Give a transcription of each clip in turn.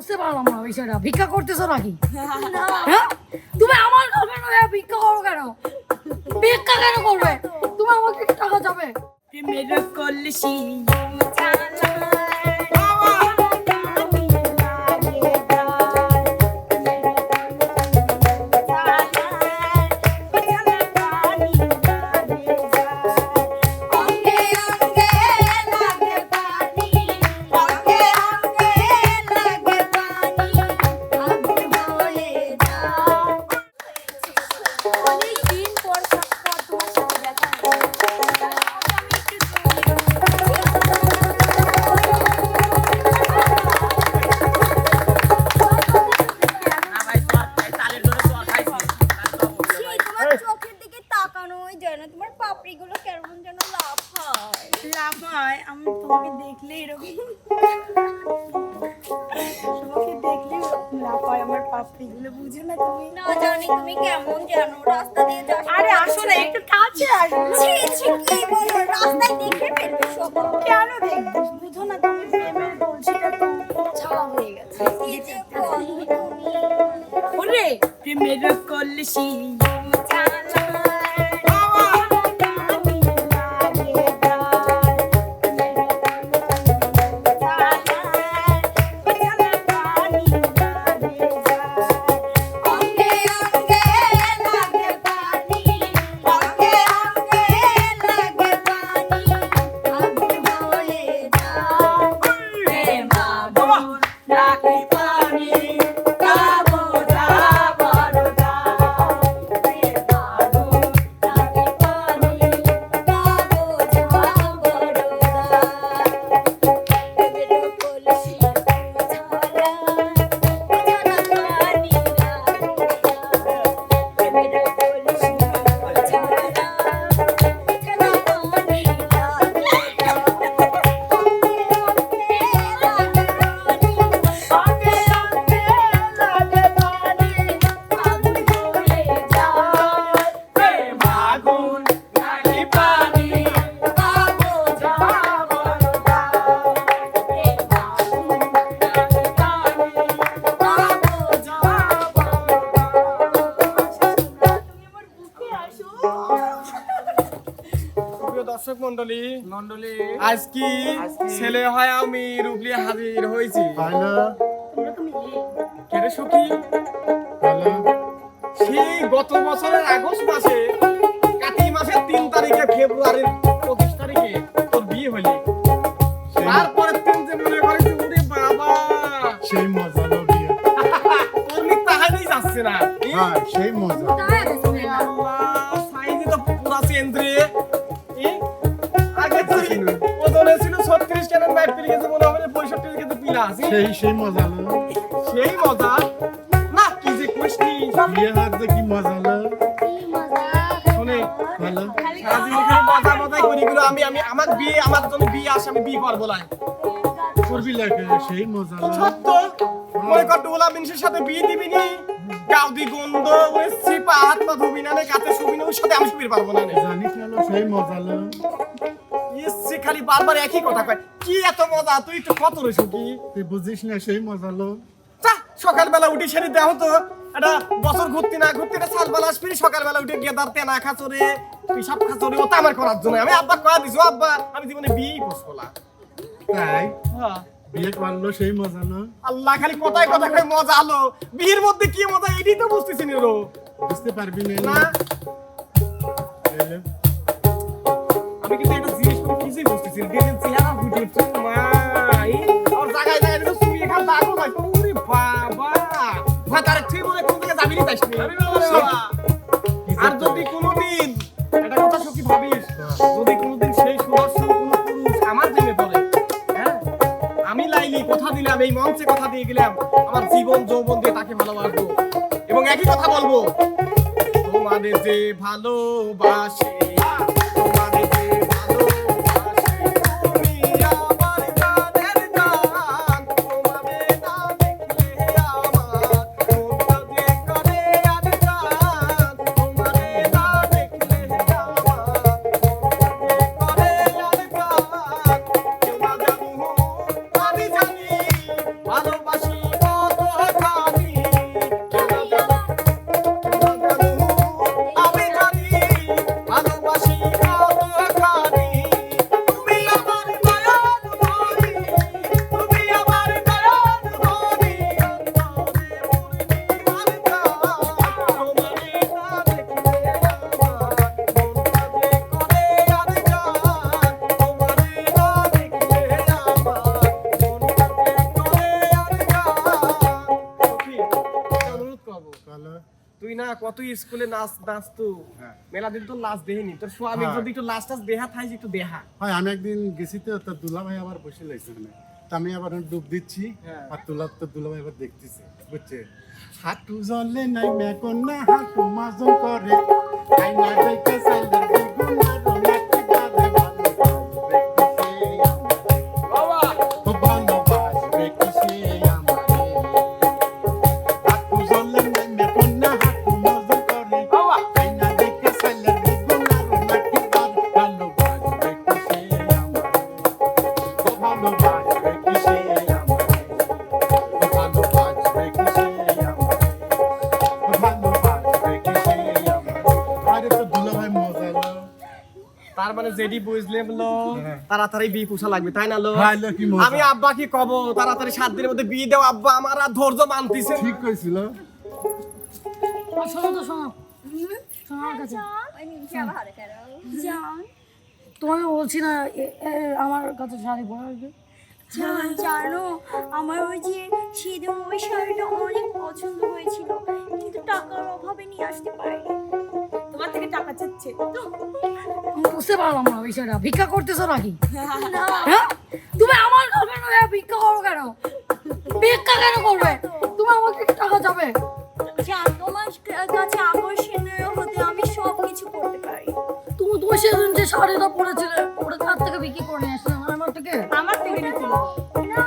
বুঝতে পারলাম না বিষয়টা। ভিক্ষা করতেছো নাকি? হ্যাঁ? তুমি আমার গার্লফ্রেন্ড হয়ে ভিক্ষা করো কেন? ভিক্ষা কেন করবে? তুমি আমাকে টাকা যাবে। প্রেমের কলসি হয় আমি তোমাকে দেখলে এরকম তোমাকে দেখলে লাভ হয় আমার পাপড়িগুলো বুঝো না তুমি? না জানি তুমি কেমন জানো রাস্তা দিয়ে যাস আরে আসো না একটু কাছে আসো। ছি ছি কি বলো রাস্তায় দেখে ফেলবে সব। কেন দেখবে? বুঝো না তুমি প্রেমের কলসিটা তো। ছাওয়া হয়ে গেছে। ওরে প্রেমের কলসি দর্শক মন্ডলী মন্ডলী আজ কি ছেলে হয় আমি রূপলি হাজির হয়েছি। কেটে সুখী? সেই গত বছরের আগস্ট মাসে কাতি মাসের তিন তারিখে ফেব্রুয়ারির পঁচিশ তারিখে তোর বিয়ে হইলি। তারপরে তিন যে মনে করিস ওরে বাবা! সেই মজা লো বিয়ে। তোর নি তাহাই যাচ্ছে না। হ্যাঁ সেই মজা। আল্লাহ, সাইজে তো পুরা চেঞ্জ গেছে মনে হবে 65 কেজি পিলা আছে। সেই সেই মজা লো সেই মজা? না কি যে কষ্টি। বিয়ে হাত যে কি মজা লো শুনে হ্যালো সারাদিন খালি মজা মজাই করি গুলো আমি আমি আমার বিয়ে আমার জন্য বিয়ে আসে আমি বিয়ে করব না। করবি লাগে সেই মজা লো সত্য? মনে কর ডোলা সাথে বিয়ে দিবি নি? গাউদি গন্ধ ওই সিপা হাত পা ধুবি না নে কাতে শুবি না ওর সাথে আমি শুবির পারব না নে। জানিস না সেই মজা লো ইসে খালি বারবার একই কথা কয় কি এত মজা তুই একটু কত রে সুখী তুই বুঝিস না সেই মজা লো। যা সকালবেলা উঠে সেরে দেওয়া তো। একটা বছর ঘুরতে না ঘুরতে না সালবেলা আসবি সকালবেলা উঠে গেদার তেনা খাচরে পিসাব খাচরে ওটা আমার করার জন্য। আমি আব্বা কয়া দিছো আব্বা আমি জীবনে বিয়েই বসবো না। তাই? হ্যাঁ। বিয়ে করল সেই মজা লো। আল্লাহ খালি কথায় কথা কয় মজা আলো বিয়ের মধ্যে কি মজা এটাই তো বুঝতেছি না রো বুঝতে পারবি না। না। আমি কিন্তু একটা জিনিস করে কিছুই বুঝতেছি না দেখেন চেহারা ফুটে উঠছে মা এই আর জায়গায় জায়গায় দেখো শুয়ে খাল দাগো ভাই ওরে বাবা। ভাতারে ঠিক বলে কোন দিকে যাবি নি তাইস নি আর যদি কোনোদিন একটা কথা সত্যি ভাবিস? যদি কোনোদিন সেই সুদর্শন কোনো পুরুষ আমার জেনে পড়ে হ্যাঁ? আমি লাইলি কথা দিলাম এই মঞ্চে কথা দিয়ে গেলাম আমার জীবন যৌবন দিয়ে তাকে ভালোবাসবো। এবং একই কথা বলব তোমাদের যে ভালোবাসে কত স্কুলে নাচ নাচতো হ্যাঁ। মেলা দিন তো নাচ দেখিনি তোর স্বামী হ্যাঁ। যদি একটু লাশ টাচ দেহা থাই একটু দেহা হয় আমি একদিন গেছি তো তোর দুলা ভাই আবার বসে লাগছে তা আমি আবার ডুব দিচ্ছি হ্যাঁ। আর তুলা তো দুলা ভাই আবার দেখতেছে বুঝছে হাঁটু জলে নাই মেকন না হাঁটু মাজন করে আই না দেখে তার মানে বুঝলে লো তাড়াতাড়ি বিয়ে পোষা লাগবে তাই না লো? মজা। আমি আব্বা কি কব? তাড়াতাড়ি সাত দিনের মধ্যে বিয়ে দাও আব্বা আমার আর ধৈর্য মানতিছে ঠিক কইছিল। আর শোনো তো শোনো। শোনো আমার কাছে। তোমাকে বলছি না আমার কাছে শাড়ি পরে আসবে জানো আমার ওই যে সেদিন ওই শাড়িটা অনেক পছন্দ হয়েছিল কিন্তু টাকার অভাবে নিয়ে আসতে পারিনি। তোমার থেকে টাকা চাচ্ছে আমি বুঝতে পারলাম না বিষয়টা। ভিক্ষা করতেছো নাকি? হ্যাঁ? তুমি আমার গার্লফ্রেন্ড হয়ে ভিক্ষা করো কেন? ভিক্ষা কেন করবে? তুমি আমাকে টাকা যাবে জান তোমার কাছে আকর্ষণীয় হতে আমি সব কিছু করতে পারি। তুমি তুমি সেদিন যে শাড়িটা পরেছিলে ওটা তার থেকে বিক্রি করে নিয়ে আসলে আমার থেকে? আমার থেকে নিয়েছিল না।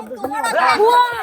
আমি নিজে বিয়ে